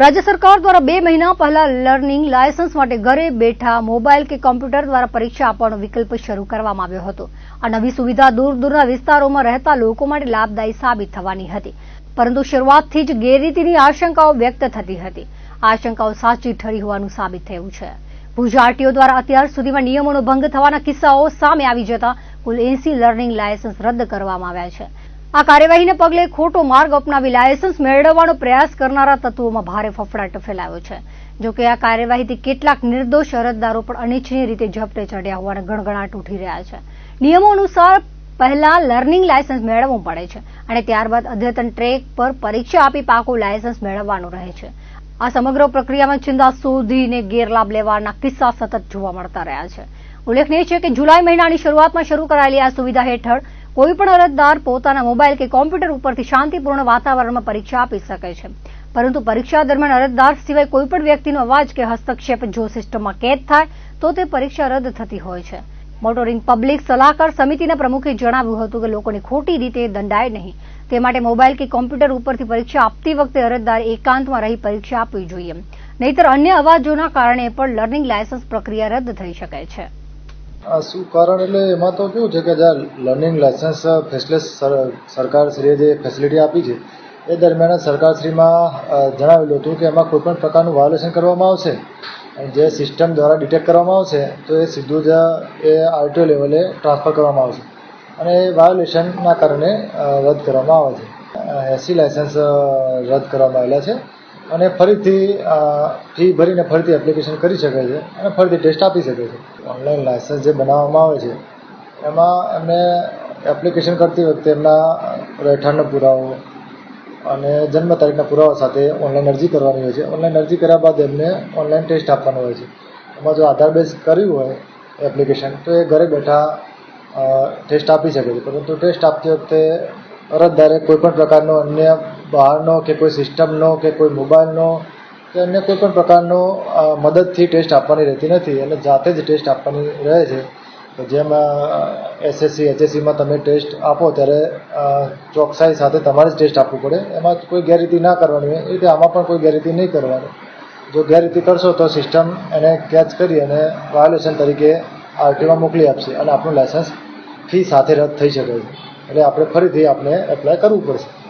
રાજ્ય સરકાર દ્વારા બે મહિના પહેલા લર્નિંગ લાયસન્સ માટે ઘરે બેઠા મોબાઈલ કે કોમ્પ્યુટર દ્વારા પરીક્ષા આપવાનો વિકલ્પ શરૂ કરવામાં આવ્યો હતો. આ નવી સુવિધા દૂર દૂરના વિસ્તારોમાં રહેતા લોકો માટે લાભદાયી સાબિત થવાની હતી. પરંતુ શરૂઆતથી જ ગેરરીતિની આશંકાઓ વ્યક્ત થતી હતી. આશંકાઓ સાચી ઠરી હોવાનું સાબિત થયું છે. ભુજ આરટીઓ દ્વારા અત્યાર સુધીમાં નિયમોનો ભંગ થવાના કિસ્સાઓ સામે આવી જતા કુલ એસી લર્નિંગ લાયસન્સ રદ કરવામાં આવ્યા છે. આ કાર્યવાહીને પગલે ખોટો માર્ગ અપનાવી લાયસન્સ મેળવવાનો પ્રયાસ કરનારા તત્વોમાં ભારે ફફડાટ ફેલાયો છે. જોકે આ કાર્યવાહીથી કેટલાક નિર્દોષ અરજદારો પણ અનિચ્છનીય રીતે ઝપટે ચડ્યા હોવાના ગણગણાટ ઉઠી રહ્યા છે. નિયમો અનુસાર પહેલા લર્નિંગ લાયસન્સ મેળવવું પડે છે અને ત્યારબાદ અદ્યતન ટ્રેક પર પરીક્ષા આપી પાકું લાયસન્સ મેળવવાનું રહે છે. આ સમગ્ર પ્રક્રિયામાં છિંદા શોધીને ગેરલાભ લેવાના કિસ્સા સતત જોવા મળતા રહ્યા છે. ઉલ્લેખનીય છે કે જુલાઈ મહિનાની શરૂઆતમાં શરૂ કરાયેલી આ સુવિધા હેઠળ કોઈ પણ અરજદાર પોતાના મોબાઈલ કે કોમ્પ્યુટર ઉપરથી શાંતિપૂર્ણ વાતાવરણમાં પરીક્ષા આપી શકે છે. પરંતુ પરીક્ષા દરમિયાન અરજદાર સિવાય કોઈપણ વ્યક્તિનો અવાજ કે હસ્તક્ષેપ જો સિસ્ટમમાં કેદ થાય, તો તે પરીક્ષા રદ થતી હોય છે. મોટોરિંગ પબ્લિક સલાહકાર સમિતિના પ્રમુખે જણાવ્યું હતું કે લોકોને ખોટી રીતે દંડાય નહીં. તે માટે મોબાઈલ કે કોમ્પ્યુટર ઉપરથી પરીક્ષા આપતી વખતે અરજદાર એકાંતમાં રહી પરીક્ષા આપવી જોઈએ. નહીતર અન્ય અવાજોના કારણે પણ લર્નિંગ લાયસન્સ પ્રક્રિયા રદ થઈ શકે છે. આ શું કારણ? એટલે એમાં તો કેવું છે કે જ્યારે લર્નિંગ લાયસન્સ ફેસલેસ સરકારશ્રીએ જે ફેસિલિટી આપી છે, એ દરમિયાન સરકારશ્રીમાં જણાવેલું હતું કે એમાં કોઈપણ પ્રકારનું વાયોલેશન કરવામાં આવશે. જે સિસ્ટમ દ્વારા ડિટેક્ટ કરવામાં આવશે, તો એ સીધું જ એ આરટીઓ લેવલે ટ્રાન્સફર કરવામાં આવશે. અને એ વાયોલેશનના કારણે રદ કરવામાં આવે છે. એસી લાયસન્સ રદ કરવામાં આવેલા છે. અને ફરીથી ફી ભરીને ફરીથી એપ્લિકેશન કરી શકે છે અને ફરીથી ટેસ્ટ આપી શકે છે. ઓનલાઈન લાયસન્સ જે બનાવવામાં આવે છે, એમાં એમને એપ્લિકેશન કરતી વખતે એમના રહેઠાણનો પુરાવો અને જન્મ તારીખના પુરાવા સાથે ઓનલાઈન અરજી કરવાની હોય છે. ઓનલાઈન અરજી કર્યા બાદ એમને ઓનલાઈન ટેસ્ટ આપવાનો હોય છે. એમાં જો આધાર બેઝ કર્યું હોય એપ્લિકેશન તો એ ઘરે બેઠા ટેસ્ટ આપી શકે છે. પરંતુ ટેસ્ટ આપતી વખતે અરજદારે કોઈપણ પ્રકારનો અન્ય બહારનો કે કોઈ સિસ્ટમનો કે કોઈ મોબાઈલનો કે અન્ય કોઈ પણ પ્રકારનો મદદથી ટેસ્ટ આપવાની રહેતી નથી અને જાતે જ ટેસ્ટ આપવાની રહે છે. તો જેમ એસએસસી, એચએસસીમાં તમે ટેસ્ટ આપો ત્યારે ચોકસાઈ સાથે તમારે જ ટેસ્ટ આપવું પડે. એમાં કોઈ ગેરરીતિ ના કરવાની હોય. એ રીતે આમાં પણ કોઈ ગેરરીતિ નહીં કરવાની. જો ગેરરીતિ કરશો તો સિસ્ટમ એને કેચ કરી અને વાયોલેશન તરીકે આરટીમાં મોકલી આપશે અને આપણું લાયસન્સ ફી સાથે રદ થઈ શકે છે. એટલે આપણે ફરીથી આપણે એપ્લાય કરવું પડશે.